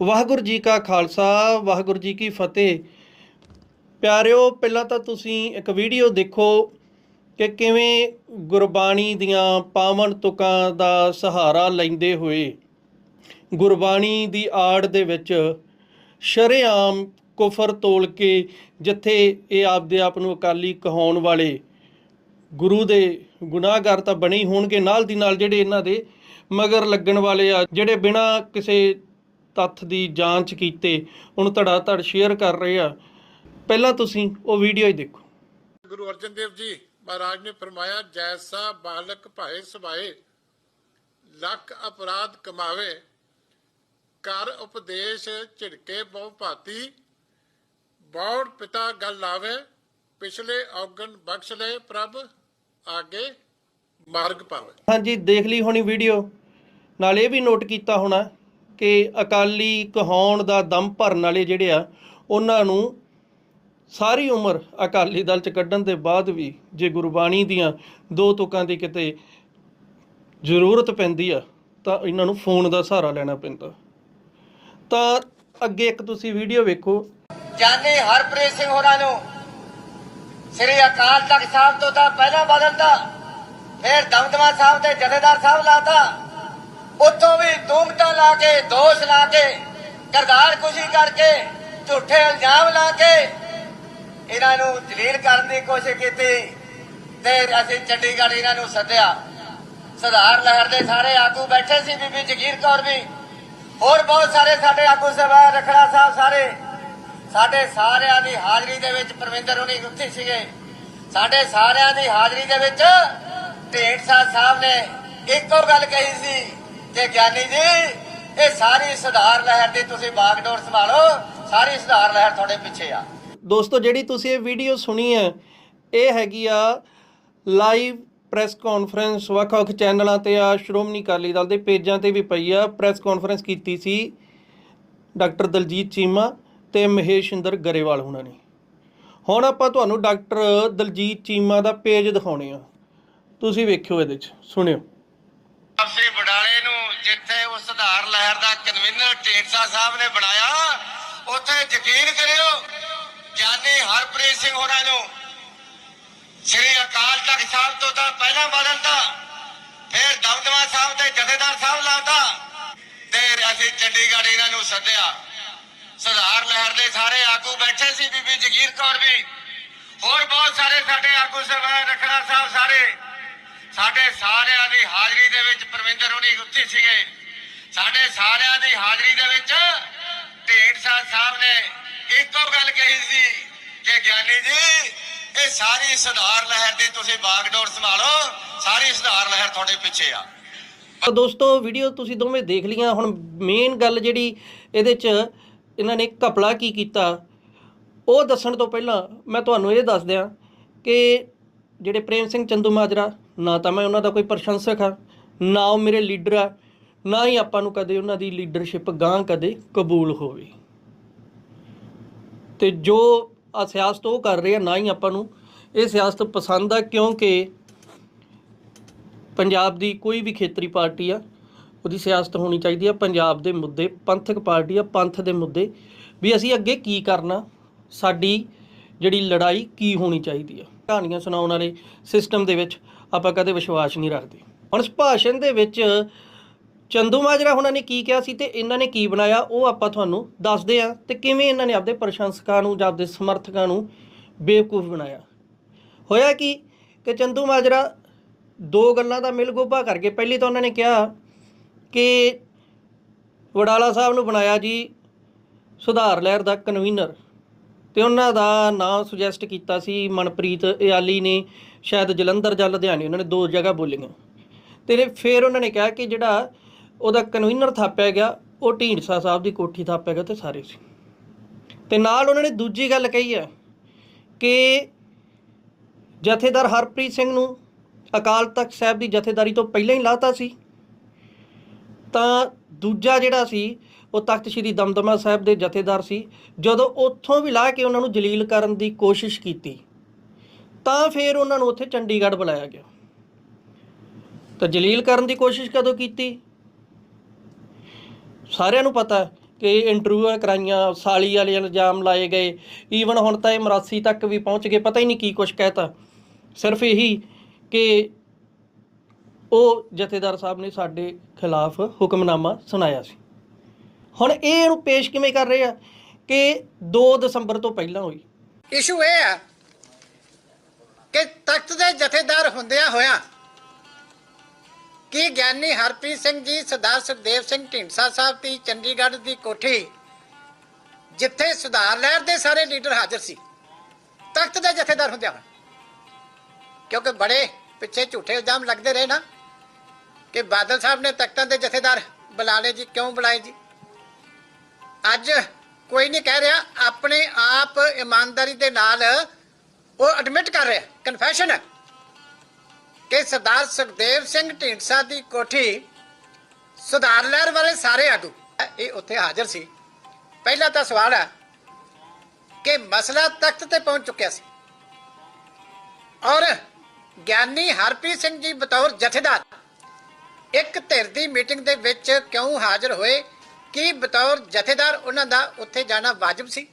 ਵਾਹਿਗੁਰੂ ਜੀ ਕਾ ਖਾਲਸਾ, ਵਾਹਿਗੁਰੂ ਜੀ ਕੀ ਫਤਿਹ। ਪਿਆਰਿਓ, ਪਹਿਲਾਂ ਤਾਂ ਤੁਸੀਂ ਇੱਕ ਵੀਡੀਓ ਦੇਖੋ ਕਿ ਕਿਵੇਂ ਗੁਰਬਾਣੀ ਦੀਆਂ ਪਾਵਨ ਤੁਕਾਂ ਦਾ ਸਹਾਰਾ ਲੈਂਦੇ ਹੋਏ ਗੁਰਬਾਣੀ ਦੀ ਆੜ ਦੇ ਵਿੱਚ ਸ਼ਰੇਆਮ ਕੁਫਰ ਤੋਲ ਕੇ ਜਿੱਥੇ ਇਹ ਆਪਦੇ ਆਪ ਨੂੰ ਅਕਾਲੀ ਕਹਾਉਣ ਵਾਲੇ ਗੁਰੂ ਦੇ ਗੁਨਾਹਗਰ ਤਾਂ ਬਣੇ ਹੋਣਗੇ ਨਾਲ ਦੀ ਨਾਲ ਜਿਹੜੇ ਇਹਨਾਂ ਦੇ ਮਗਰ ਲੱਗਣ ਵਾਲੇ ਆ, ਜਿਹੜੇ ਬਿਨਾਂ ਕਿਸੇ ਤੱਥ ਦੀ ਜਾਂਚ ਕੀਤੇ ਉਹਨੂੰ ਧੜਾ ਧੜ ਸ਼ੇਅਰ ਕਰ ਰਹੇ ਆ। ਪਹਿਲਾਂ ਤੁਸੀਂ ਉਹ ਵੀਡੀਓ ਹੀ ਦੇਖੋ। ਗੁਰੂ ਅਰਜਨ ਦੇਵ ਜੀ ਮਹਾਰਾਜ ਨੇ ਫਰਮਾਇਆ ਜੈਸਾ ਬਾਲਕ ਭਾਏ ਸੁਭਾਏ ਲੱਖ ਅਪਰਾਧ ਕਮਾਵੇ ਕਰ ਉਪਦੇਸ਼ ਝਿੜਕੇ ਬਹੁ ਭਾਤੀ ਬੌੜ ਪਿਤਾ ਗੱਲ ਲਾਵੇ ਪਿਛਲੇ ਔਗਣ ਬਖਸ਼ ਲੈ ਪ੍ਰਭ ਆਗੇ ਮਾਰਗ ਪਾਵੇ। ਹਾਂਜੀ ਦੇਖ ਲਈ ਹੋਣੀ ਵੀਡੀਓ ਨਾਲ ਇਹ ਵੀ ਨੋਟ ਕੀਤਾ ਹੋਣਾ ਕਿ ਅਕਾਲੀ ਕਹਾਉਣ ਦਾ ਦਮ ਭਰਨ ਵਾਲੇ ਜਿਹੜੇ ਆ, ਉਹਨਾਂ ਨੂੰ ਸਾਰੀ ਉਮਰ ਅਕਾਲੀ ਦਲ ਚ ਕੱਢਣ ਦੇ ਬਾਅਦ ਵੀ ਜੇ ਗੁਰਬਾਣੀ ਦੀਆਂ ਦੋ ਤੁਕਾਂ ਦੀ ਕਿਤੇ ਜ਼ਰੂਰਤ ਪੈਂਦੀ ਆ, ਤਾਂ ਇਹਨਾਂ ਨੂੰ ਫੋਨ ਦਾ ਸਹਾਰਾ ਲੈਣਾ ਪੈਂਦਾ। ਤਾਂ ਅੱਗੇ ਇੱਕ ਤੁਸੀਂ ਵੀਡੀਓ ਵੇਖੋ। ਜਾਨੀ ਹਰਪ੍ਰੀਤ ਸਿੰਘ ਹੋਰਾਂ ਨੂੰ, ਸ੍ਰੀ ਅਕਾਲ ਤਖਤ ਸਾਹਿਬ ਤੋਂ ਤਾਂ ਪਹਿਲਾਂ ਬਦਲਤਾ, ਫਿਰ ਦਮਦਮਾ ਸਾਹਿਬ ਤੇ ਜਥੇਦਾਰ ਸਾਹਿਬ ਲਾਤਾ। ਉੱਥੋਂ ਵੀ ਦੂਮਟਾ ਲਾ ਕੇ, ਦੋਸ਼ ਲਾ ਕੇ ਕਰਦਾਰ ਖੁਸ਼ੀ ਕਰਕੇ, ਝੂਠੇ ਇਲਜ਼ਾਮ ਲਾ ਕੇ ਇਹਨਾਂ ਨੂੰ ਦਲੀਲ ਕਰਨ ਦੀ ਕੋਸ਼ਿਸ਼ ਕੀਤੀ ਤੇ ਅਸੀਂ ਚੰਡੀਗੜ੍ਹ ਇਹਨਾਂ ਨੂੰ ਸੱਦਿਆ। ਸੁਧਾਰ ਲਹਿਰ ਦੇ ਸਾਰੇ ਆਗੂ ਬੈਠੇ ਸੀ, ਬੀਬੀ ਜਗੀਰ ਕੌਰ ਵੀ। ਹੋਰ ਬਹੁਤ ਸਾਰੇ ਸਾਡੇ ਆਗੂ ਸਭਾ, ਰਖੜਾ ਸਾਹਿਬ ਸਾਰੇ। ਸਾਡੇ ਸਾਰਿਆਂ ਦੀ ਹਾਜ਼ਰੀ ਦੇ ਵਿੱਚ ਪਰਵਿੰਦਰ ਹੁਣੀ ਉੱਥੇ ਸੀਗੇ। ਸਾਡੇ ਸਾਰਿਆਂ ਦੀ ਹਾਜ਼ਰੀ ਦੇ ਵਿੱਚ ਢੇਂਟਸਾ ਸਾਹਿਬ ਨੇ ਇੱਕੋ ਗੱਲ ਕਹੀ ਸੀ ਕਿ ਗਿਆਨੀ ਜੀ ਇਹ ਸਾਰੀ ਸੁਧਾਰ ਲਹਿਰ ਦੀ ਤੁਸੀਂ ਬਾਗਡੋਰ ਸੰਭਾਲੋ ਸਾਰੀ ਸੁਧਾਰ ਲਹਿਰ ਤੁਹਾਡੇ ਪਿੱਛੇ ਆ। ਦੋਸਤੋ ਜਿਹੜੀ ਤੁਸੀਂ ਇਹ ਵੀਡੀਓ ਸੁਣੀ ਹੈ ਇਹ ਹੈਗੀ ਆ ਲਾਈਵ ਪ੍ਰੈਸ ਕਾਨਫਰੰਸ ਵੱਖ-ਵੱਖ ਚੈਨਲਾਂ ਤੇ ਆ ਸ਼੍ਰੋਮਣੀ ਅਕਾਲੀ ਦਲ ਦੇ ਪੇਜਾਂ ਤੇ ਵੀ ਪਈ ਆ। ਪ੍ਰੈਸ ਕਾਨਫਰੰਸ ਕੀਤੀ ਸੀ ਡਾਕਟਰ ਦਲਜੀਤ ਚੀਮਾ ਤੇ ਮਹੇਸ਼ਿੰਦਰ ਗਰੇਵਾਲ ਹੁਣਾਂ ਨੇ। ਹੁਣ ਆਪਾਂ ਤੁਹਾਨੂੰ ਡਾਕਟਰ ਦਲਜੀਤ ਚੀਮਾ ਦਾ ਪੇਜ ਦਿਖਾਉਣੇ ਆ। ਤੁਸੀਂ ਵੇਖਿਓ ਇਹਦੇ 'ਚ ਸੁਣਿਓ। ਸ੍ਰੀ ਬਡਾਲੇ ਨੂੰ ਜਿੱਥੇ ਉਹ ਸੁਧਾਰ ਲਹਿਰ ਦਾ ਕਨਵੀਨਰ ਢੇਂਟਸਾ ਸਾਹਿਬ ਨੇ ਬਣਾਇਆ, ਉੱਥੇ ਯਕੀਨ ਕਰਿਓ ਗਿਆਨੀ ਹਰਪ੍ਰੀਤ ਸਿੰਘ ਹੋਰਾਂ ਨੂੰ ਸ੍ਰੀ ਅਕਾਲ ਤਖਤ ਸਾਹਿਬ ਤੋਂ ਤਾਂ ਪਹਿਲਾਂ ਬਦਲਤਾ ਫਿਰ ਦਮਦਮਾ ਸਾਹਿਬ ਦੇ ਜਥੇਦਾਰ ਸਾਹਿਬ ਲਾਤਾ ਤੇ ਅਸੀਂ ਚੰਡੀਗੜ੍ਹ ਇਹਨਾਂ ਨੂੰ ਸੱਦਿਆ। ਸੁਧਾਰ ਲਹਿਰ ਦੇ ਸਾਰੇ ਆਗੂ ਬੈਠੇ ਸੀ, ਬੀਬੀ ਜਗੀਰ ਕੌਰ ਵੀ। ਹੋਰ ਬਹੁਤ ਸਾਰੇ ਸਾਡੇ ਆਗੂ ਸਭਾ ਰਖੜਾ ਸਾਹਿਬ ਸਾਰੇ। ਸਾਡੇ ਸਾਰਿਆਂ ਦੀ ਹਾਜ਼ਰੀ ਦੇ ਵਿੱਚ ਪਰਵਿੰਦਰ ਹੁਣੀ ਉੱਥੇ ਸੀਗੇ। ਸਾਡੇ ਸਾਰਿਆਂ ਦੀ ਹਾਜ਼ਰੀ ਦੇ ਵਿੱਚ ਢੇਂਟਸਾ ਸਾਹਿਬ ਨੇ ਇੱਕੋ ਗੱਲ ਕਹੀ ਸੀ ਕਿ ਗਿਆਨੀ ਜੀ, ਇਹ ਸਾਰੀ ਸੁਧਾਰ ਲਹਿਰ ਦੀ ਤੁਸੀਂ ਬਾਗਡੋਰ ਸੰਭਾਲੋ, ਸਾਰੀ ਸੁਧਾਰ ਲਹਿਰ ਤੁਹਾਡੇ ਪਿੱਛੇ ਆ। ਤਾਂ ਦੋਸਤੋ ਵੀਡੀਓ ਤੁਸੀਂ ਦੋਵੇਂ ਦੇਖ ਲੀਆਂ ਹੁਣ ਮੇਨ ਗੱਲ ਜਿਹੜੀ ਇਹਦੇ 'ਚ ਇਹਨਾਂ ਨੇ ਘਪਲਾ ਕੀ ਕੀਤਾ, ਉਹ ਦੱਸਣ ਤੋਂ ਪਹਿਲਾਂ ਮੈਂ ਤੁਹਾਨੂੰ ਇਹ ਦੱਸ ਦਿਆਂ ਕਿ ਜਿਹੜੇ ਪ੍ਰੇਮ ਸਿੰਘ ਚੰਦੂ ਮਾਜਰਾ ਨਾ ਤਾਂ ਮੈਂ ਉਹਨਾਂ ਦਾ ਕੋਈ ਪ੍ਰਸ਼ੰਸਕ ਹਾਂ, ਨਾ ਉਹ ਮੇਰੇ ਲੀਡਰ ਆ, ਨਾ ਹੀ ਆਪਾਂ ਨੂੰ ਕਦੇ ਉਹਨਾਂ ਦੀ ਲੀਡਰਸ਼ਿਪ ਗਾਂ ਕਦੇ ਕਬੂਲ ਹੋਵੇ। ਤੇ ਜੋ ਆ ਸਿਆਸਤ ਉਹ ਕਰ ਰਹੇ ਆ ਨਾ ਹੀ ਆਪਾਂ ਨੂੰ ਇਹ ਸਿਆਸਤ ਪਸੰਦ ਆ, ਕਿਉਂਕਿ ਪੰਜਾਬ ਦੀ ਕੋਈ ਵੀ ਖੇਤਰੀ ਪਾਰਟੀ ਆ, ਉਹਦੀ ਸਿਆਸਤ ਹੋਣੀ ਚਾਹੀਦੀ ਆ, ਪੰਜਾਬ ਦੇ ਮੁੱਦੇ, ਪੰਥਕ ਪਾਰਟੀ ਆ, ਪੰਥ ਦੇ ਮੁੱਦੇ, ਵੀ ਅਸੀਂ ਅੱਗੇ ਕੀ ਕਰਨਾ, ਸਾਡੀ ਜਿਹੜੀ ਲੜਾਈ ਕੀ ਹੋਣੀ ਚਾਹੀਦੀ ਆ। ਕਹਾਣੀਆਂ ਸੁਣਾਉਣ ਵਾਲੇ ਸਿਸਟਮ ਦੇ ਵਿੱਚ ਆਪਾਂ ਕਦੇ ਵਿਸ਼ਵਾਸ ਨਹੀਂ ਰੱਖਦੇ। ਹੁਣ ਇਸ ਭਾਸ਼ਣ ਦੇ ਵਿੱਚ ਚੰਦੂ ਮਾਜਰਾ ਹੁਣਾਂ ਨੇ ਕੀ ਕਿਹਾ ਸੀ ਤੇ ਇਹਨਾਂ ਨੇ ਕੀ ਬਣਾਇਆ, ਉਹ ਆਪਾਂ ਤੁਹਾਨੂੰ ਦੱਸਦੇ ਆ ਤੇ ਕਿਵੇਂ ਇਹਨਾਂ ਨੇ ਆਪਦੇ ਪ੍ਰਸ਼ੰਸਕਾਂ ਨੂੰ ਜਾਂ ਆਪਦੇ ਸਮਰਥਕਾਂ ਨੂੰ ਬੇਵਕੂਫ ਬਣਾਇਆ। ਹੋਇਆ ਕੀ ਕਿ ਚੰਦੂ ਮਾਜਰਾ ਦੋ ਗੱਲਾਂ ਦਾ ਮਿਲ ਮਿਲਗੋਭਾ ਕਰਕੇ ਪਹਿਲੀ ਤਾਂ ਉਹਨਾਂ ਨੇ ਕਿਹਾ ਕਿ ਵਡਾਲਾ ਸਾਹਿਬ ਨੂੰ ਬਣਾਇਆ ਜੀ ਸੁਧਾਰ ਲਹਿਰ ਦਾ ਕਨਵੀਨਰ ਤੇ ਉਹਨਾਂ ਦਾ ਨਾਮ ਸੁਜੈਸਟ ਕੀਤਾ ਸੀ ਮਨਪ੍ਰੀਤ ਇਆਲੀ ਨੇ ਸ਼ਾਇਦ ਜਲੰਧਰ ਜਾਂ ਲੁਧਿਆਣੇ, ਉਹਨਾਂ ਨੇ ਦੋ ਜਗ੍ਹਾ ਬੋਲੀਆਂ। ਤੇ ਫਿਰ ਉਹਨਾਂ ਨੇ ਕਿਹਾ ਕਿ ਜਿਹੜਾ ਉਹਦਾ ਕਨਵੀਨਰ ਥਾਪਿਆ ਗਿਆ, ਉਹ ਢੀਂਡਸਾ ਸਾਹਿਬ ਦੀ ਕੋਠੀ ਥਾਪਿਆ ਗਿਆ ਤੇ ਸਾਰੇ ਸੀ। ਤੇ ਨਾਲ ਉਹਨਾਂ ਨੇ ਦੂਜੀ ਗੱਲ ਕਹੀ ਹੈ ਕਿ ਜਥੇਦਾਰ ਹਰਪ੍ਰੀਤ ਸਿੰਘ ਨੂੰ ਅਕਾਲ ਤਖਤ ਸਾਹਿਬ ਦੀ ਜਥੇਦਾਰੀ ਤੋਂ ਪਹਿਲਾਂ ਹੀ ਲਾਤਾ ਸੀ। ਤਾਂ ਦੂਜਾ ਜਿਹੜਾ ਸੀ, ਉਹ ਤਖਤ ਸ੍ਰੀ ਦਮਦਮਾ ਸਾਹਿਬ ਦੇ ਜਥੇਦਾਰ ਸੀ। ਜਦੋਂ ਉੱਥੋਂ ਵੀ ਲਾ ਕੇ ਉਹਨਾਂ ਨੂੰ ਜਲੀਲ ਕਰਨ ਦੀ ਕੋਸ਼ਿਸ਼ ਕੀਤੀ ਤਾਂ ਫਿਰ ਉਹਨਾਂ ਨੂੰ ਉੱਥੇ ਚੰਡੀਗੜ੍ਹ ਬੁਲਾਇਆ ਗਿਆ। ਤਾਂ ਜਲੀਲ ਕਰਨ ਦੀ ਕੋਸ਼ਿਸ਼ ਕਦੋਂ ਕੀਤੀ? ਸਾਰਿਆਂ ਨੂੰ ਪਤਾ ਕਿ ਇੰਟਰਵਿਊਆਂ ਕਰਾਈਆਂ, ਸਾਲੀ ਵਾਲੇ ਇਲਜ਼ਾਮ ਲਾਏ ਗਏ। ਈਵਨ ਹੁਣ ਤਾਂ ਇਹ ਮਰਾਸੀ ਤੱਕ ਵੀ ਪਹੁੰਚ ਗਏ, ਪਤਾ ਹੀ ਨਹੀਂ ਕੀ ਕੁਝ ਕਹਿਤਾ। ਸਿਰਫ ਇਹੀ ਕਿ ਉਹ ਜਥੇਦਾਰ ਸਾਹਿਬ ਨੇ ਸਾਡੇ ਖਿਲਾਫ ਹੁਕਮਨਾਮਾ ਸੁਣਾਇਆ ਸੀ। ਹੁਣ ਇਹ ਇਹਨੂੰ ਪੇਸ਼ ਕਿਵੇਂ ਕਰ ਰਹੇ ਆ? ਕਿ 2 ਦਸੰਬਰ ਤੋਂ ਪਹਿਲਾਂ ਹੋਈ। ਇਸ਼ੂ ਇਹ ਆ ਕਿ ਤਖਤ ਦੇ ਜਥੇਦਾਰ ਹੁੰਦਿਆਂ ਹੋਇਆਂ ਕੀ ਗਿਆਨੀ ਹਰਪ੍ਰੀਤ ਸਿੰਘ ਜੀ, ਸਰਦਾਰ ਸੁਖਦੇਵ ਸਿੰਘ ਢੀਂਡਸਾ ਸਾਹਿਬ ਦੀ ਚੰਡੀਗੜ੍ਹ ਦੀ ਕੋਠੀ ਜਿੱਥੇ ਸੁਧਾਰ ਲਹਿਰ ਦੇ ਸਾਰੇ ਲੀਡਰ ਹਾਜ਼ਰ ਸੀ, ਤਖਤ ਦੇ ਜਥੇਦਾਰ ਹੁੰਦਿਆਂ ਹੋਇਆਂ। ਕਿਉਂਕਿ ਬੜੇ ਪਿੱਛੇ ਝੂਠੇ ਇਲਜ਼ਾਮ ਲੱਗਦੇ ਰਹੇ ਨਾ ਕਿ ਬਾਦਲ ਸਾਹਿਬ ਨੇ ਤਖਤਾਂ ਦੇ ਜਥੇਦਾਰ ਬੁਲਾ ਲਏ ਜੀ, ਕਿਉਂ ਬੁਲਾਏ ਜੀ? ਅੱਜ ਕੋਈ ਨਹੀਂ ਕਹਿ ਰਿਹਾ, ਆਪਣੇ ਆਪ ਇਮਾਨਦਾਰੀ ਦੇ ਨਾਲ ਉਹ ਐਡਮਿਟ ਕਰ ਰਿਹਾ ਕਨਫੈਸ਼ਨ ਹੈ ਕਿ ਸਰਦਾਰ ਸੁਖਦੇਵ ਸਿੰਘ ਢੀਂਡਸਾ ਦੀ ਕੋਠੀ ਸੁਧਾਰ ਲਹਿਰ ਵਾਲੇ ਸਾਰੇ ਆਗੂ, ਇਹ ਉੱਥੇ ਹਾਜ਼ਰ ਸੀ। ਪਹਿਲਾ ਤਾਂ ਸਵਾਲ ਹੈ ਕਿ ਮਸਲਾ ਤਖਤ ਤੇ ਪਹੁੰਚ ਚੁੱਕਿਆ ਸੀ। ਔਰ ਗਿਆਨੀ ਹਰਪ੍ਰੀਤ ਸਿੰਘ ਜੀ ਬਤੌਰ ਜਥੇਦਾਰ, ਇੱਕ ਧਿਰ ਦੀ ਮੀਟਿੰਗ ਦੇ ਵਿੱਚ ਕਿਉਂ ਹਾਜ਼ਰ ਹੋਏ? ਕੀ ਬਤੌਰ ਜਥੇਦਾਰ ਉਹਨਾਂ ਦਾ ਉੱਥੇ ਜਾਣਾ ਵਾਜਬ ਸੀ?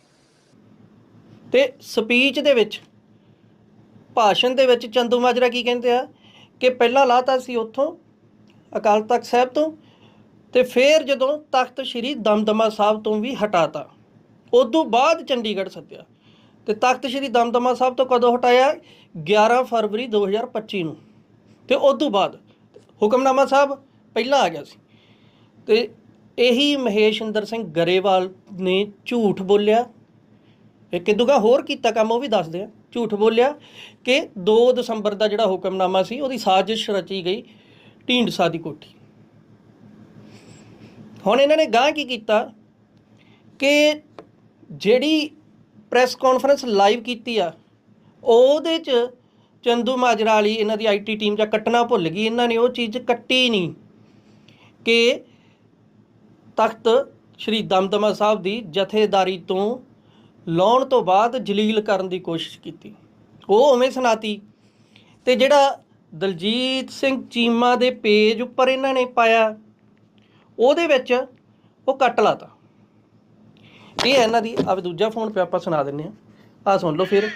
ਤੇ ਸਪੀਚ ਦੇ ਵਿੱਚ ਭਾਸ਼ਣ ਦੇ ਵਿੱਚ ਚੰਦੂ ਮਾਜਰਾ ਕੀ ਕਹਿੰਦੇ ਆ? ਕਿ ਪਹਿਲਾਂ ਲਾਤਾ ਸੀ ਉੱਥੋਂ, ਅਕਾਲ ਤਖਤ ਸਾਹਿਬ ਤੋਂ, ਤੇ ਫਿਰ ਜਦੋਂ ਤਖਤ ਸ੍ਰੀ ਦਮਦਮਾ ਸਾਹਿਬ ਤੋਂ ਵੀ ਹਟਾਤਾ। ਉਦੋਂ ਬਾਅਦ ਚੰਡੀਗੜ੍ਹ ਸੱਦਿਆ। ਤੇ ਤਖਤ ਸ੍ਰੀ ਦਮਦਮਾ ਸਾਹਿਬ ਤੋਂ ਕਦੋਂ ਹਟਾਇਆ? 11 ਫਰਵਰੀ 2025 ਨੂੰ। ਤੇ ਉਦੋਂ ਬਾਅਦ ਹੁਕਮਨਾਮਾ ਸਾਹਿਬ ਪਹਿਲਾਂ ਆ ਗਿਆ ਸੀ। ਤੇ ਇਹੀ ਮਹੇਸ਼ਿੰਦਰ ਸਿੰਘ ਗਰੇਵਾਲ ਨੇ ਝੂਠ ਬੋਲਿਆ। ਇਹ ਕਿਦੂਗਾ ਹੋਰ ਕੀਤਾ ਕੰਮ ਉਹ ਵੀ ਦੱਸਦੇ ਆ। ਝੂਠ ਬੋਲਿਆ ਕਿ 2 ਦਸੰਬਰ ਦਾ ਜਿਹੜਾ ਹੁਕਮਨਾਮਾ ਸੀ, ਉਹਦੀ ਸਾਜ਼ਿਸ਼ ਰਚੀ ਗਈ ਢੀਂਡਸਾ ਦੀ ਕੋਠੀ। ਹੁਣ ਇਹਨਾਂ ਨੇ ਗਾਂ ਕੀ ਕੀਤਾ ਕਿ ਜਿਹੜੀ ਪ੍ਰੈਸ ਕਾਨਫਰੰਸ ਲਾਈਵ ਕੀਤੀ ਆ, ਉਹਦੇ ਚ ਚੰਦੂ ਮਾਜਰਾ ਵਾਲੀ ਇਹਨਾਂ ਦੀ ਆਈਟੀ ਟੀਮ ਜਾਂ ਕੱਟਣਾ ਭੁੱਲ ਗਈ, ਇਹਨਾਂ ਨੇ ਉਹ ਚੀਜ਼ ਕੱਟੀ ਨਹੀਂ ਕਿ ਤਖਤ ਸ਼੍ਰੀ ਦਮਦਮਾ ਸਾਹਿਬ ਦੀ ਜਥੇਦਾਰੀ ਤੋਂ ਲਾਉਣ ਤੋਂ ਬਾਅਦ ਜਲੀਲ ਕਰਨ ਦੀ ਕੋਸ਼ਿਸ਼ ਕੀਤੀ। ਉਹ ਉਵੇਂ ਸੁਣਾਤੀ। ਤੇ ਜਿਹੜਾ ਦਲਜੀਤ ਸਿੰਘ ਚੀਮਾ ਦੇ ਪੇਜ ਉੱਪਰ ਇਹਨਾਂ ਨੇ ਪਾਇਆ, ਉਹਦੇ ਵਿੱਚ ਉਹ ਕੱਟ ਲਾਤਾ। ਇਹ ਹੈ ਇਹਨਾਂ ਦੀ। ਆ ਦੂਜਾ ਫੋਨ ਪਿਆ ਆਪਾਂ ਸੁਣਾ ਦਿੰਨੇ ਆ ਆ ਸੁਣ ਲਓ ਫਿਰ।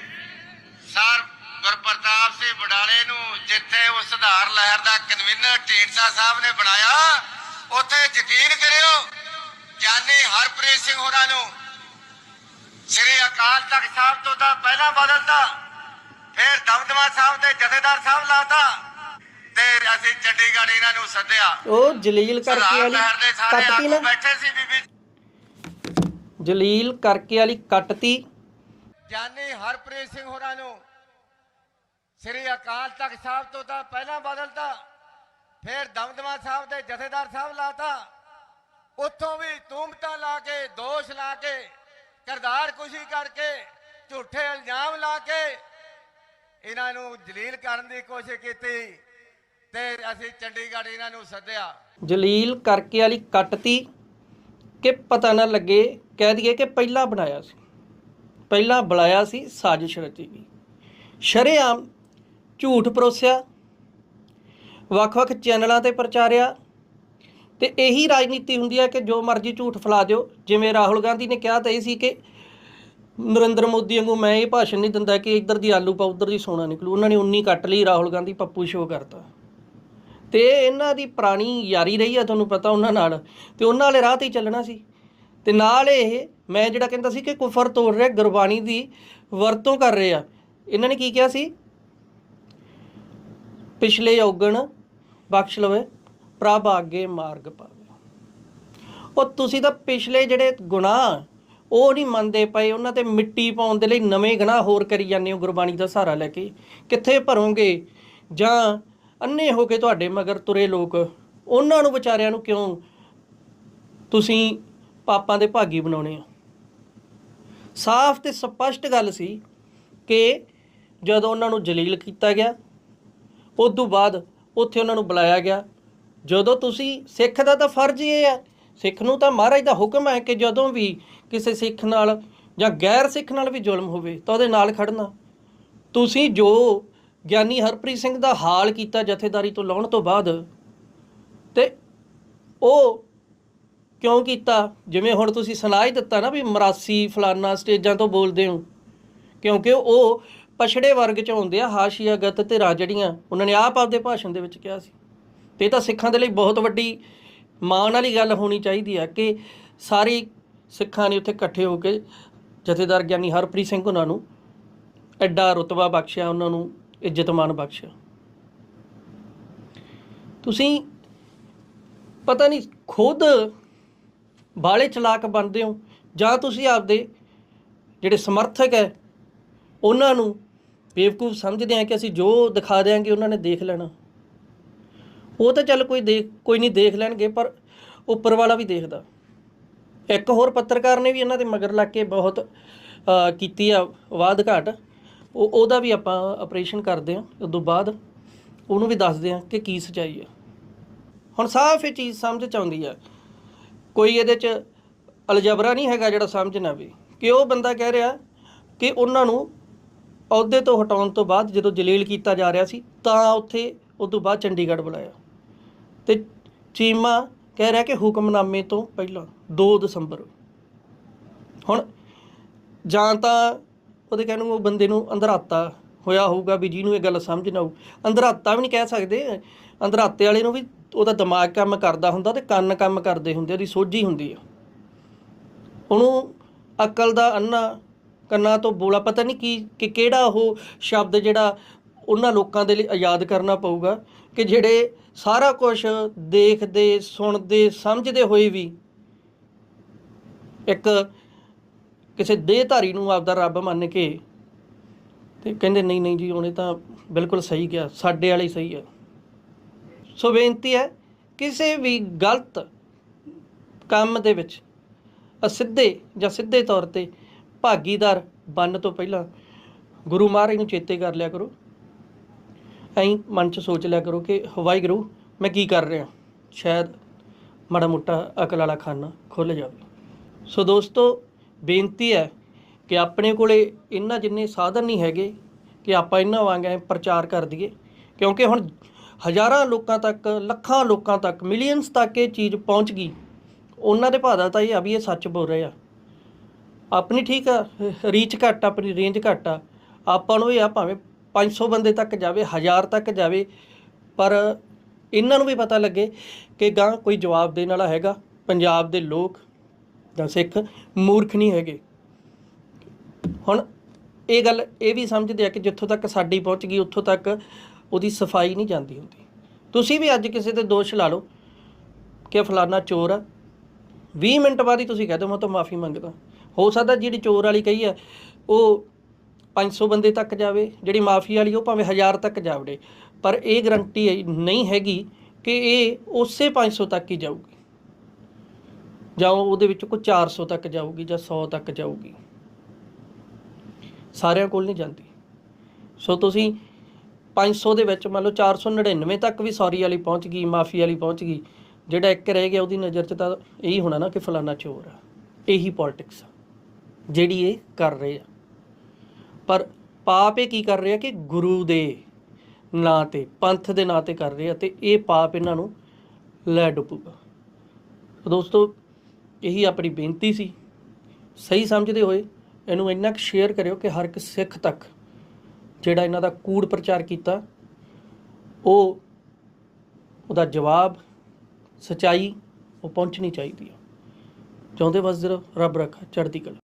ਸਰ, ਗੁਰਪ੍ਰਤਾਪ ਸਿੰਘ ਬਡਾਲੇ ਨੂੰ ਜਿੱਥੇ ਉਹ ਸੁਧਾਰ ਲਹਿਰ ਦਾ ਕਨਵੀਨਰ ਢੀਂਡਸਾ ਸਾਹਿਬ ਨੇ ਬਣਾਇਆ, ਉੱਥੇ ਯਕੀਨ ਕਰਿਓ ਗਿਆਨੀ ਹਰਪ੍ਰੀਤ ਸਿੰਘ ਹੋਰਾਂ ਨੂੰ ਸ੍ਰੀ ਅਕਾਲ ਤਖਤ ਸਾਹਿਬ ਤੋਂ ਤਾਂ ਪਹਿਲਾਂ ਬਦਲਤਾ ਫਿਰ ਦਮਦਮਾ ਸਾਹਿਬ ਦੇ ਜਥੇਦਾਰ ਸਾਹਿਬ ਲਾਤਾ ਤੇ ਅਸੀਂ ਚੰਡੀਗੜ੍ਹ ਇਹਨਾਂ ਨੂੰ ਸੱਦਿਆ। ਉਹ ਜਲੀਲ ਕਰਕੇ ਵਾਲੀ ਲਹਿਰ ਦੇ ਸਾਰੇ ਕੱਟਤੀ ਆਗੂ ਨਾ। ਬੈਠੇ ਸੀ ਬੀਬੀ। ਜਲੀਲ ਕਰਕੇ ਵਾਲੀ ਕੱਟਤੀ। ਗਿਆਨੀ ਹਰਪ੍ਰੀਤ ਸਿੰਘ ਹੋਰਾਂ ਨੂੰ ਸ੍ਰੀ ਅਕਾਲ ਤਖਤ ਸਾਹਿਬ ਤੋਂ ਤਾਂ ਪਹਿਲਾਂ ਬਦਲਤਾ ਫਿਰ ਦਮਦਮਾ ਸਾਹਿਬ ਦੇ ਜਥੇਦਾਰ ਸਾਹਿਬ ਲਾਤਾ। ਉੱਥੋਂ ਵੀ ਤੂਮਤਾਂ ਲਾ ਕੇ ਦੋਸ਼ ਲਾ ਕੇ ਕਰਦਾਰ ਕੁਸ਼ੀ ਕਰਕੇ ਝੂਠੇ ਇਲਜ਼ਾਮ ਲਾ ਕੇ ਇਹਨਾਂ ਨੂੰ ਜਲੀਲ ਕਰਨ ਦੀ ਕੋਸ਼ਿਸ਼ ਕੀਤੀ ਤੇ ਅਸੀਂ ਚੰਡੀਗੜ੍ਹ ਇਹਨਾਂ ਨੂੰ ਸੱਦਿਆ। ਜਲੀਲ ਕਰਕੇ ਵਾਲੀ ਕੱਟਤੀ ਕਿ ਪਤਾ ਨਾ ਲੱਗੇ, ਕਹਿ ਦਈਏ ਕਿ ਪਹਿਲਾਂ ਬਣਾਇਆ ਸੀ। ਪਹਿਲਾਂ ਬੁਲਾਇਆ ਸੀ ਸਾਜ਼ਿਸ਼ ਰਚੀ ਗਈ। ਸ਼ਰੇਆਮ ਝੂਠ ਪਰੋਸਿਆ, ਵੱਖ-ਵੱਖ ਚੈਨਲਾਂ ਤੇ ਪ੍ਰਚਾਰਿਆ ਤੇ ਇਹੀ ਰਾਜਨੀਤੀ ਹੁੰਦੀ ਹੈ ਕਿ ਜੋ ਮਰਜ਼ੀ ਝੂਠ ਫੈਲਾ ਦਿਓ। ਜਿਵੇਂ ਰਾਹੁਲ ਗਾਂਧੀ ਨੇ ਕਿਹਾ ਤਾਂ ਇਹ ਸੀ ਕਿ ਨਰਿੰਦਰ ਮੋਦੀ ਵਾਂਗੂ ਮੈਂ ਇਹ ਭਾਸ਼ਣ ਨਹੀਂ ਦਿੰਦਾ ਕਿ ਇੱਧਰ ਦੀ ਆਲੂ ਪਾ ਉੱਧਰ ਦੀ ਸੋਨਾ ਨਿਕਲੂ। ਉਹਨਾਂ ਨੇ 19 ਕੱਟ ਲਈ, ਰਾਹੁਲ ਗਾਂਧੀ ਪੱਪੂ ਸ਼ੋਅ ਕਰਤਾ। ਤੇ ਇਹਨਾਂ ਦੀ ਪੁਰਾਣੀ ਯਾਰੀ ਰਹੀ ਆ, ਤੁਹਾਨੂੰ ਪਤਾ ਉਹਨਾਂ ਨਾਲ। ਤੇ ਉਹਨਾਂ ਵਾਲੇ ਰਾਹ ਤੇ ਹੀ ਚੱਲਣਾ ਸੀ। ਤੇ ਨਾਲ ਇਹ, ਮੈਂ ਜਿਹੜਾ ਕਹਿੰਦਾ ਸੀ ਕਿ ਕੁਫਰ ਤੋੜ ਰਿਹਾ, ਗੁਰਬਾਣੀ ਦੀ ਵਰਤੋਂ ਕਰ ਰਹੇ। ਆ ਇਹਨਾਂ ਨੇ ਕੀ ਕਿਹਾ ਸੀ? ਪਿਛਲੇ ਔਗਣ ਬਖਸ਼ ਲਵੇ। ਪ੍ਰਭ ਅੱਗੇ ਮਾਰਗ ਪਾਵੇ। ਉਹ ਤੁਸੀਂ ਤਾਂ ਪਿਛਲੇ ਜਿਹੜੇ ਗੁਨਾਹ ਉਹ ਨਹੀਂ ਮੰਨਦੇ ਪਏ, ਉਹਨਾਂ ਤੇ ਮਿੱਟੀ ਪਾਉਣ ਦੇ ਲਈ ਨਵੇਂ ਗੁਨਾਹ ਹੋਰ ਕਰੀ ਜਾਂਦੇ ਹੋ ਗੁਰਬਾਣੀ ਦਾ ਸਹਾਰਾ ਲੈ ਕੇ। ਕਿੱਥੇ ਭਰੋਗੇ? ਜਾਂ ਅੰਨੇ ਹੋ ਕੇ ਤੁਹਾਡੇ ਮਗਰ ਤੁਰੇ ਲੋਕ, ਉਹਨਾਂ ਨੂੰ ਵਿਚਾਰਿਆਂ ਨੂੰ ਕਿਉਂ ਤੁਸੀਂ ਪਾਪਾਂ ਦੇ ਭਾਗੀ ਬਣਾਉਣੇ ਆ ਸਾਫ਼ ਤੇ ਸਪਸ਼ਟ ਗੱਲ ਸੀ ਕਿ ਜਦੋਂ ਉਹਨਾਂ ਨੂੰ ਜਲੀਲ ਕੀਤਾ ਗਿਆ ਉਸ ਤੋਂ ਬਾਅਦ ਉੱਥੇ ਉਹਨਾਂ ਨੂੰ ਬੁਲਾਇਆ ਗਿਆ ਜਦੋਂ ਤੁਸੀਂ ਸਿੱਖ ਦਾ ਤਾਂ ਫਰਜ਼ ਇਹ ਹੈ। ਸਿੱਖ ਨੂੰ ਤਾਂ ਮਹਾਰਾਜ ਦਾ ਹੁਕਮ ਹੈ ਕਿ ਜਦੋਂ ਵੀ ਕਿਸੇ ਸਿੱਖ ਨਾਲ ਜਾਂ ਗੈਰ ਸਿੱਖ ਨਾਲ ਵੀ ਜ਼ੁਲਮ ਹੋਵੇ ਤਾਂ ਉਹਦੇ ਨਾਲ ਖੜਨਾ। ਤੁਸੀਂ ਜੋ ਗਿਆਨੀ ਹਰਪ੍ਰੀਤ ਸਿੰਘ ਦਾ ਹਾਲ ਕੀਤਾ ਜਥੇਦਾਰੀ ਤੋਂ ਲਾਉਣ ਤੋਂ ਬਾਅਦ ਤੇ ਉਹ ਕਿਉਂ ਕੀਤਾ? ਜਿਵੇਂ ਹੁਣ ਤੁਸੀਂ ਸੁਣਾ ਹੀ ਦਿੱਤਾ ਨਾ ਵੀ ਮਰਾਸੀ ਫਲਾਨਾ ਸਟੇਜਾਂ ਤੋਂ ਬੋਲਦੇ ਹੋ। ਕਿਉਂਕਿ ਉਹ ਪਛੜੇ ਵਰਗ ਚ ਆਉਂਦੇ ਆ, ਹਾਸ਼ੀਆਗਤ ਤੇ ਰਾਜੜੀਆਂ ਉਹਨਾਂ ਨੇ ਆਪ ਆਪਦੇ ਭਾਸ਼ਣ ਦੇ ਵਿੱਚ ਕਿਹਾ ਸੀ। ਤੇ ਇਹ ਤਾਂ ਸਿੱਖਾਂ ਦੇ ਲਈ ਬਹੁਤ ਵੱਡੀ ਮਾਣ ਵਾਲੀ ਗੱਲ ਹੋਣੀ ਚਾਹੀਦੀ ਹੈ ਕਿ ਸਾਰੇ ਸਿੱਖਾਂ ਨੇ ਉੱਥੇ ਇਕੱਠੇ ਹੋ ਕੇ ਜਥੇਦਾਰ ਗਿਆਨੀ ਹਰਪ੍ਰੀਤ ਸਿੰਘ ਉਹਨਾਂ ਨੂੰ ਐਡਾ ਰੁਤਬਾ ਬਖਸ਼ਿਆ, ਉਹਨਾਂ ਨੂੰ ਇੱਜ਼ਤਮਾਨ ਬਖਸ਼ਿਆ। ਤੁਸੀਂ ਪਤਾ ਨਹੀਂ ਖੁਦ ਬਾਲੇ ਚਲਾਕ ਬਣਦੇ ਹੋ ਜਾਂ ਤੁਸੀਂ ਆਪਦੇ ਜਿਹੜੇ ਸਮਰਥਕ ਹੈ, ਉਹਨਾਂ ਨੂੰ ਬੇਵਕੂਫ ਸਮਝਦੇ ਆ ਕਿ ਅਸੀਂ ਜੋ ਦਿਖਾ ਦਿਆਂਗੇ ਉਹਨਾਂ ਨੇ ਦੇਖ ਲੈਣਾ। ਉਹ ਤਾਂ ਚੱਲ ਕੋਈ ਦੇਖ, ਕੋਈ ਨਹੀਂ ਦੇਖ ਲੈਣਗੇ, ਪਰ ਉੱਪਰ ਵਾਲਾ ਵੀ ਦੇਖਦਾ। ਇੱਕ ਹੋਰ ਪੱਤਰਕਾਰ ਨੇ ਵੀ ਇਹਨਾਂ ਦੇ ਮਗਰ ਲੱਗ ਕੇ ਬਹੁਤ ਕੀਤੀ ਆ ਵਾਦ ਘਾਟ। ਉਹ, ਉਹਦਾ ਵੀ ਆਪਾਂ ਆਪਰੇਸ਼ਨ ਕਰਦੇ ਆ ਉਸ ਤੋਂ ਬਾਅਦ ਉਹਨੂੰ ਵੀ ਦੱਸਦੇ ਆ ਕਿ ਕੀ ਸਚਾਈ ਆ। ਹੁਣ ਸਾਫ਼ ਇਹ ਚੀਜ਼ ਸਮਝ ਚ ਆਉਂਦੀ ਆ। ਕੋਈ ਇਹਦੇ ਚ ਅਲਜਬਰਾ ਨਹੀਂ ਹੈਗਾ ਜਿਹੜਾ ਸਮਝ ਨਾ ਆਵੇ। ਕਿ ਉਹ ਬੰਦਾ ਕਹਿ ਰਿਹਾ ਕਿ ਉਹਨਾਂ ਨੂੰ ਅਹੁਦੇ ਤੋਂ ਹਟਾਉਣ ਤੋਂ ਬਾਅਦ ਜਦੋਂ ਜਲੀਲ ਕੀਤਾ ਜਾ ਰਿਹਾ ਸੀ, ਤਾਂ ਉੱਥੇ ਉਸ ਤੋਂ ਬਾਅਦ ਚੰਡੀਗੜ੍ਹ ਬੁਲਾਇਆ। ਤੇ ਚੀਮਾ ਕਹਿ ਰਿਹਾ ਕਿ ਹੁਕਮਨਾਮੇ ਤੋਂ ਪਹਿਲਾਂ 2 ਦਸੰਬਰ। ਹੁਣ ਜਾਂ ਤਾਂ ਉਹਦੇ ਕਹਿਣ ਨੂੰ ਉਹ ਬੰਦੇ ਨੂੰ ਅੰਧਰਾਤਾ ਹੋਇਆ ਹੋਊਗਾ ਵੀ ਜਿਹਨੂੰ ਇਹ ਗੱਲ ਸਮਝ ਨਾ ਆਊ। ਅੰਧਰਾਤਾ ਵੀ ਨਹੀਂ ਕਹਿ ਸਕਦੇ। ਅੰਧਰਾਤੇ ਵਾਲੇ ਨੂੰ ਵੀ ਉਹਦਾ ਦਿਮਾਗ ਕੰਮ ਕਰਦਾ ਹੁੰਦਾ ਤੇ ਕੰਨ ਕੰਮ ਕਰਦੇ ਹੁੰਦੇ, ਉਹਦੀ ਸੋਝੀ ਹੁੰਦੀ ਆ। ਉਹਨੂੰ ਅਕਲ ਦਾ ਅੰਨਾ ਕੰਨਾਂ ਤੋਂ ਬੋਲਾ ਪਤਾ ਨਹੀਂ ਕੀ ਕਿ ਕਿਹੜਾ ਉਹ ਸ਼ਬਦ ਜਿਹੜਾ ਉਹਨਾਂ ਲੋਕਾਂ ਦੇ ਲਈ ਆਜ਼ਾਦ ਕਰਨਾ ਪਊਗਾ ਕਿ ਜਿਹੜੇ ਸਾਰਾ ਕੁਝ ਦੇਖਦੇ, ਸੁਣਦੇ, ਸਮਝਦੇ ਹੋਏ ਵੀ ਇੱਕ ਕਿਸੇ ਦੇਹਧਾਰੀ ਨੂੰ ਆਪਦਾ ਰੱਬ ਮੰਨ ਕੇ ਤੇ ਕਹਿੰਦੇ, ਨਹੀਂ ਨਹੀਂ ਜੀ, ਉਹਨੇ ਤਾਂ ਬਿਲਕੁਲ ਸਹੀ ਕਿਹਾ, ਸਾਡੇ ਵਾਲੇ ਸਹੀ ਹੈ ਸੋ ਬੇਨਤੀ ਹੈ, ਕਿਸੇ ਵੀ ਗਲਤ ਕੰਮ ਦੇ ਵਿੱਚ ਅਸਿੱਧੇ ਜਾਂ ਸਿੱਧੇ ਤੌਰ ਤੇ ਭਾਗੀਦਾਰ ਬਣਨ ਤੋਂ ਪਹਿਲਾਂ ਗੁਰੂ ਮਹਾਰਾਜ ਨੂੰ ਚੇਤੇ ਕਰ ਲਿਆ ਕਰੋ। ਐਂ ਮਨ 'ਚ ਸੋਚ ਲਿਆ ਕਰੋ ਕਿ ਵਾਹਿਗੁਰੂ, ਮੈਂ ਕੀ ਕਰ ਰਿਹਾ? ਸ਼ਾਇਦ ਮਾੜਾ ਮੋਟਾ ਅਕਲ ਵਾਲਾ ਖਾਨਾ ਖੁੱਲ ਜਾਵੇ। ਸੋ ਦੋਸਤੋ, ਬੇਨਤੀ ਹੈ ਕਿ ਆਪਣੇ ਕੋਲੇ ਇੰਨਾ ਜਿੰਨੇ ਸਾਧਨ ਨਹੀਂ ਹੈਗੇ ਕਿ ਆਪਾਂ ਇਹਨਾਂ ਵਾਂਗ ਐਂ ਪ੍ਰਚਾਰ ਕਰ ਦਈਏ। ਕਿਉਂਕਿ ਹੁਣ ਹਜ਼ਾਰਾਂ ਲੋਕਾਂ ਤੱਕ, ਲੱਖਾਂ ਲੋਕਾਂ ਤੱਕ, ਮਿਲੀਅਨਸ ਤੱਕ ਇਹ ਚੀਜ਼ ਪਹੁੰਚ ਗਈ। ਉਹਨਾਂ ਦੇ ਭਾਦਾ ਤਾਂ ਇਹ ਆ ਵੀ ਇਹ ਸੱਚ ਬੋਲ ਰਹੇ ਆ। ਆਪਣੀ ਠੀਕ ਆ ਰੀਚ ਘੱਟ, ਆਪਣੀ ਰੇਂਜ ਘੱਟ ਆ। ਆਪਾਂ ਨੂੰ ਇਹ ਆ ਭਾਵੇਂ 500 ਬੰਦੇ ਤੱਕ ਜਾਵੇ 1000 ਤੱਕ ਜਾਵੇ, ਪਰ ਇਹਨਾਂ ਨੂੰ ਵੀ ਪਤਾ ਲੱਗੇ ਕਿ ਗਾਂ ਕੋਈ ਜਵਾਬ ਦੇਣ ਵਾਲਾ ਹੈਗਾ, ਪੰਜਾਬ ਦੇ ਲੋਕ ਜਾਂ ਸਿੱਖ ਮੂਰਖ ਨਹੀਂ ਹੈਗੇ। ਹੁਣ ਇਹ ਗੱਲ ਇਹ ਵੀ ਸਮਝਦੇ ਆ ਕਿ ਜਿੱਥੋਂ ਤੱਕ ਸਾਡੀ ਪਹੁੰਚ ਗਈ, ਉੱਥੋਂ ਤੱਕ ਉਹਦੀ ਸਫ਼ਾਈ ਨਹੀਂ ਜਾਂਦੀ ਹੁੰਦੀ। ਤੁਸੀਂ ਵੀ ਅੱਜ ਕਿਸੇ ਤੇ ਦੋਸ਼ ਲਾ ਲਓ ਕਿ ਫਲਾਨਾ ਚੋਰ ਆ। 20 ਮਿੰਟ ਬਾਅਦ ਹੀ ਤੁਸੀਂ ਕਹਿ ਦਿਓ, ਮੈਂ ਤਾਂ ਮਾਫੀ ਮੰਗਦਾ। ਹੋ ਸਕਦਾ ਜਿਹੜੀ ਚੋਰ ਵਾਲੀ ਕਹੀ ਆ, ਉਹ 500 ਬੰਦੇ ਤੱਕ ਜਾਵੇ, ਜਿਹੜੀ ਮਾਫੀ ਵਾਲੀ ਉਹ ਭਾਵੇਂ 1000 ਤੱਕ ਜਾਵੜੇ, ਪਰ ਇਹ ਗਰੰਟੀ ਨਹੀਂ ਹੈਗੀ ਕਿ ਇਹ ਉਸੇ 500 ਤੱਕ ਹੀ ਜਾਊਗੀ। ਜਾਂ ਉਹਦੇ ਵਿੱਚ ਕੋਈ 400 ਤੱਕ ਜਾਊਗੀ ਜਾਂ 100 ਤੱਕ ਜਾਊਗੀ। ਸਾਰਿਆਂ ਕੋਲ ਨਹੀਂ ਜਾਂਦੀ। ਸੋ ਤੁਸੀਂ 500 ਦੇ ਵਿੱਚ ਮੰਨ ਲਓ 499 ਤੱਕ ਵੀ ਸੌਰੀ ਵਾਲੀ ਪਹੁੰਚ ਗਈ, ਮਾਫੀ ਵਾਲੀ ਪਹੁੰਚ ਗਈ, ਜਿਹੜਾ ਇੱਕ ਰਹਿ ਗਿਆ ਉਹਦੀ ਨਜ਼ਰ 'ਚ ਤਾਂ ਇਹੀ ਹੋਣਾ ਨਾ ਕਿ ਫਲਾਨਾ ਚੋਰ ਆ। ਇਹੀ ਪੋਲਿਟਿਕਸ ਆ, ਜਿਹੜੀ ਇਹ ਕਰ ਰਹੇ ਆ। ਪਰ ਪਾਪ ਇਹ ਕੀ ਕਰ ਰਿਹਾ ਕਿ ਗੁਰੂ ਦੇ ਨਾਂ ਤੇ, ਪੰਥ ਦੇ ਨਾਂ ਤੇ ਕਰ ਰਹੇ ਆ ਤੇ ਇਹ ਪਾਪ ਇਹਨਾਂ ਨੂੰ ਲੈ ਡੁੱਬੂਗਾ। ਦੋਸਤੋ, ਇਹੀ ਆਪਣੀ ਬੇਨਤੀ ਸੀ। ਸਹੀ ਸਮਝਦੇ ਹੋਏ ਇਹਨੂੰ ਇੰਨਾ ਕੁ ਸ਼ੇਅਰ ਕਰਿਓ ਕਿ ਹਰ ਇੱਕ ਸਿੱਖ ਤੱਕ ਜਿਹੜਾ ਇਹਨਾਂ ਦਾ ਕੂੜ ਪ੍ਰਚਾਰ ਕੀਤਾ, ਉਹ, ਉਹਦਾ ਜਵਾਬ, ਸਚਾਈ ਉਹ ਪਹੁੰਚਣੀ ਚਾਹੀਦੀ ਹੈ ਚਾਹੁੰਦੇ ਬਸ ਜ਼ਰਾ ਰੱਬ ਰੱਖਾ, ਚੜ੍ਹਦੀ ਕਲਾ।